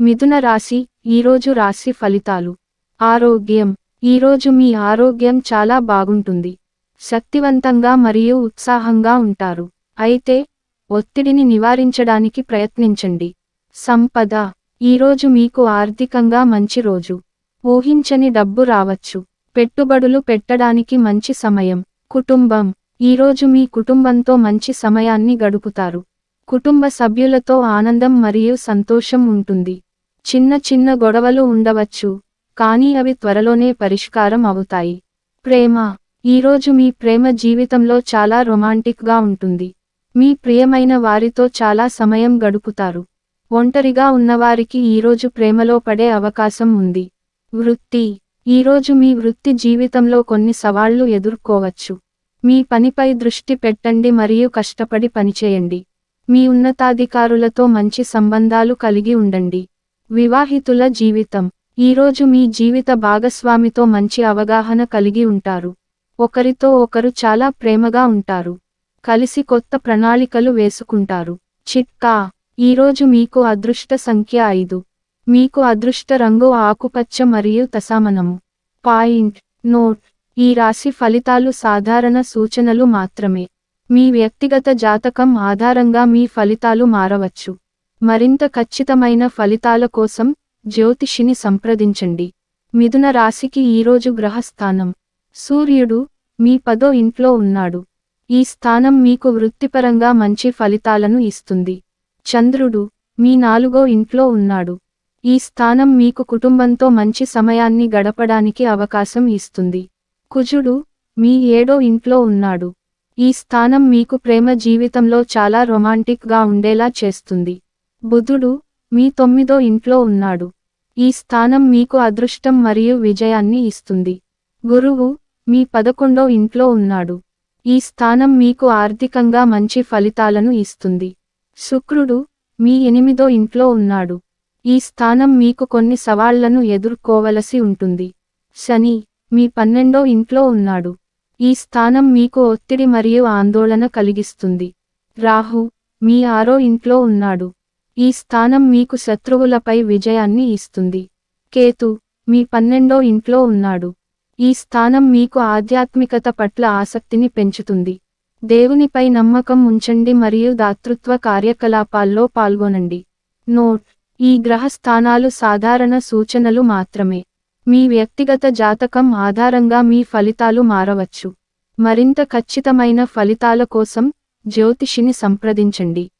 మిథున రాశి ఈరోజు రాశి ఫలితాలు. ఆరోగ్యం. ఈరోజు మీ ఆరోగ్యం చాలా బాగుంటుంది. శక్తివంతంగా మరియు ఉత్సాహంగా ఉంటారు. అయితే ఒత్తిడిని నివారించడానికి ప్రయత్నించండి. సంపద. ఈరోజు మీకు ఆర్థికంగా మంచి రోజు. ఊహించని డబ్బు రావచ్చు. పెట్టుబడులు పెట్టడానికి మంచి సమయం. కుటుంబం. ఈరోజు మీ కుటుంబంతో మంచి సమయాన్ని గడుపుతారు. కుటుంబ సభ్యులతో ఆనందం మరియు సంతోషం ఉంటుంది. చిన్న చిన్న గొడవలు ఉండవచ్చు కానీ అవి త్వరలోనే పరిష్కారం అవుతాయి. ప్రేమ. ఈరోజు మీ ప్రేమ జీవితంలో చాలా రొమాంటిక్గా ఉంటుంది. మీ ప్రియమైన వారితో చాలా సమయం గడుపుతారు. ఒంటరిగా ఉన్నవారికి ఈరోజు ప్రేమలో పడే అవకాశం ఉంది. వృత్తి. ఈరోజు మీ వృత్తి జీవితంలో కొన్ని సవాళ్ళు ఎదుర్కోవచ్చు. మీ పనిపై దృష్టి పెట్టండి మరియు కష్టపడి పనిచేయండి. మీ ఉన్నతాధికారులతో మంచి సంబంధాలు కలిగి ఉండండి. వివాహితుల జీవితం. ఈరోజు మీ జీవిత భాగస్వామితో మంచి అవగాహన కలిగి ఉంటారు. ఒకరితో ఒకరు చాలా ప్రేమగా ఉంటారు. కలిసి కొత్త ప్రణాళికలు వేసుకుంటారు. చిట్కా. ఈరోజు మీకు అదృష్ట సంఖ్య ఐదు. మీకు అదృష్ట రంగు ఆకుపచ్చ మరియు తసామనము. పాయింట్. నోట్. ఈ రాశి ఫలితాలు సాధారణ సూచనలు మాత్రమే. మీ వ్యక్తిగత జాతకం ఆధారంగా మీ ఫలితాలు మారవచ్చు. మరింత ఖచ్చితమైన ఫలితాల కోసం జ్యోతిషిని సంప్రదించండి. మిథున రాశికి ఈరోజు గ్రహస్థానం. సూర్యుడు మీ పదో ఇంట్లో ఉన్నాడు. ఈ స్థానం మీకు వృత్తిపరంగా మంచి ఫలితాలను ఇస్తుంది. చంద్రుడు మీ నాలుగో ఇంట్లో ఉన్నాడు. ఈ స్థానం మీకు కుటుంబంతో మంచి సమయాన్ని గడపడానికి అవకాశం ఇస్తుంది. కుజుడు మీ ఏడో ఇంట్లో ఉన్నాడు. ఈ స్థానం మీకు ప్రేమ జీవితంలో చాలా రొమాంటిక్గా ఉండేలా చేస్తుంది. బుధుడు మీ తొమ్మిదో ఇంట్లో ఉన్నాడు. ఈ స్థానం మీకు అదృష్టం మరియు విజయాన్ని ఇస్తుంది. గురువు మీ పదకొండో ఇంట్లో ఉన్నాడు. ఈ స్థానం మీకు ఆర్థికంగా మంచి ఫలితాలను ఇస్తుంది. శుక్రుడు మీ ఎనిమిదో ఇంట్లో ఉన్నాడు. ఈ స్థానం మీకు కొన్ని సవాళ్ళను ఎదుర్కోవలసి ఉంటుంది. శని మీ పన్నెండో ఇంట్లో ఉన్నాడు. ఈ స్థానం మీకు ఒత్తిడి మరియు ఆందోళన కలిగిస్తుంది. రాహు మీ ఆరో ఇంట్లో ఉన్నాడు. ఈ స్థానం మీకు శత్రువులపై విజయాన్ని ఇస్తుంది. కేతు మీ పన్నెండో ఇంట్లో ఉన్నాడు. ఈ స్థానం మీకు ఆధ్యాత్మికత పట్ల ఆసక్తిని పెంచుతుంది. దేవునిపై నమ్మకం ఉంచండి మరియు దాతృత్వ కార్యకలాపాల్లో పాల్గొనండి. నోట్ ఈ గ్రహ స్థానాలు సాధారణ సూచనలు మాత్రమే. మీ వ్యక్తిగత జాతకం ఆధారంగా మీ ఫలితాలు మారవచ్చు. మరింత ఖచ్చితమైన ఫలితాల కోసం జ్యోతిషిని సంప్రదించండి.